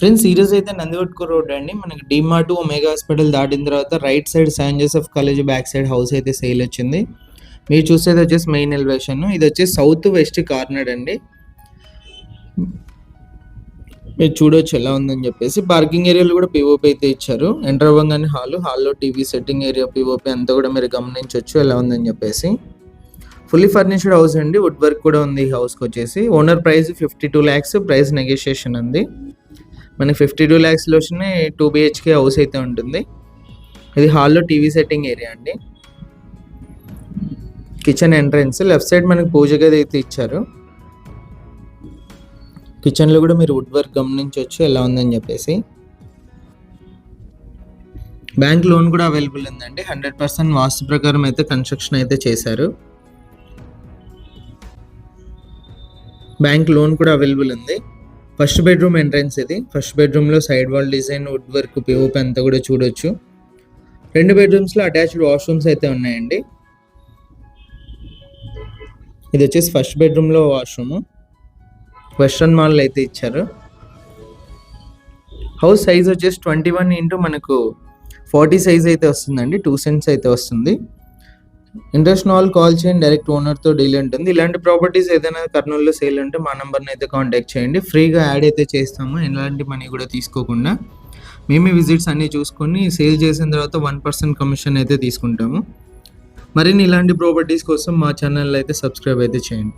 Friends ఈరోజు అయితే నందివట్కూర్ road అండి. మనకి డిమార్ట్ ఒమేగా హాస్పిటల్ దాటిన తర్వాత right side San Joseph college back side house అయితే సేల్ వచ్చింది. మీరు చూసేది వచ్చేసి మెయిన్ ఎలివేషన్ ఇది వచ్చేసి సౌత్ వెస్ట్ కార్నర్ అండి. మీరు చూడొచ్చు ఎలా ఉందని చెప్పేసి. పార్కింగ్ ఏరియాలో కూడా పిఓపి అయితే ఇచ్చారు. ఎంటర్ అవ్వగానే హాల్ హాల్లో టీవీ సెట్టింగ్ ఏరియా పిఓపి అంతా కూడా మీరు గమనించవచ్చు ఎలా ఉందని చెప్పేసి. ఫుల్లీ ఫర్నిష్డ్ హౌస్ అండి. వుడ్ వర్క్ కూడా ఉంది ఈ హౌస్కి వచ్చేసి. Owner price fifty two lakhs price negotiation ఉంది. మనకి ఫిఫ్టీ టూ ల్యాక్స్లోనే టూ బిహెచ్కే హౌస్ అయితే ఉంటుంది. ఇది హాల్లో టీవీ సెట్టింగ్ ఏరియా అండి. కిచెన్ ఎంట్రన్స్ లెఫ్ట్ సైడ్ మనకి పూజ గది అయితే ఇచ్చారు. కిచెన్లో కూడా మీరు వుడ్ వర్క్ గమనించవచ్చు ఎలా ఉందని చెప్పేసి. బ్యాంక్ లోన్ కూడా అవైలబుల్ ఉందండి. హండ్రెడ్ పర్సెంట్ వాస్తు ప్రకారం అయితే కన్స్ట్రక్షన్ అయితే చేశారు. బ్యాంక్ లోన్ కూడా అవైలబుల్ ఉంది. ఫస్ట్ బెడ్రూమ్ ఎంట్రన్స్ ఇది. ఫస్ట్ బెడ్రూమ్లో side wall design wood work POP అంతా కూడా చూడొచ్చు. రెండు బెడ్రూమ్స్లో అటాచ్డ్ వాష్రూమ్స్ అయితే ఉన్నాయండి. ఇది వచ్చేసి ఫస్ట్ బెడ్రూమ్లో వాష్రూమ్ వెస్ట్రన్ మాల్ అయితే ఇచ్చారు. హౌస్ సైజ్ వచ్చేసి ట్వంటీ వన్ ఇంటూ మనకు ఫార్టీ సైజ్ అయితే వస్తుందండి. టూ సెంట్స్ అయితే వస్తుంది. ఇంట్రెస్ట్ వాళ్ళు కాల్ చేయండి డైరెక్ట్ ఓనర్తో డీల్ ఉంటుంది. ఇలాంటి ప్రాపర్టీస్ ఏదైనా కర్నూలులో సేల్ ఉంటే మా నెంబర్ని అయితే కాంటాక్ట్ చేయండి. ఫ్రీగా యాడ్ అయితే చేస్తాము. ఎలాంటి మనీ కూడా తీసుకోకుండా మేమే విజిట్స్ అన్నీ చూసుకొని సేల్ చేసిన తర్వాత వన్ పర్సెంట్ కమిషన్ అయితే తీసుకుంటాము. మరిన్ని ఇలాంటి ప్రాపర్టీస్ కోసం మా ఛానల్ అయితే సబ్స్క్రైబ్ అయితే చేయండి.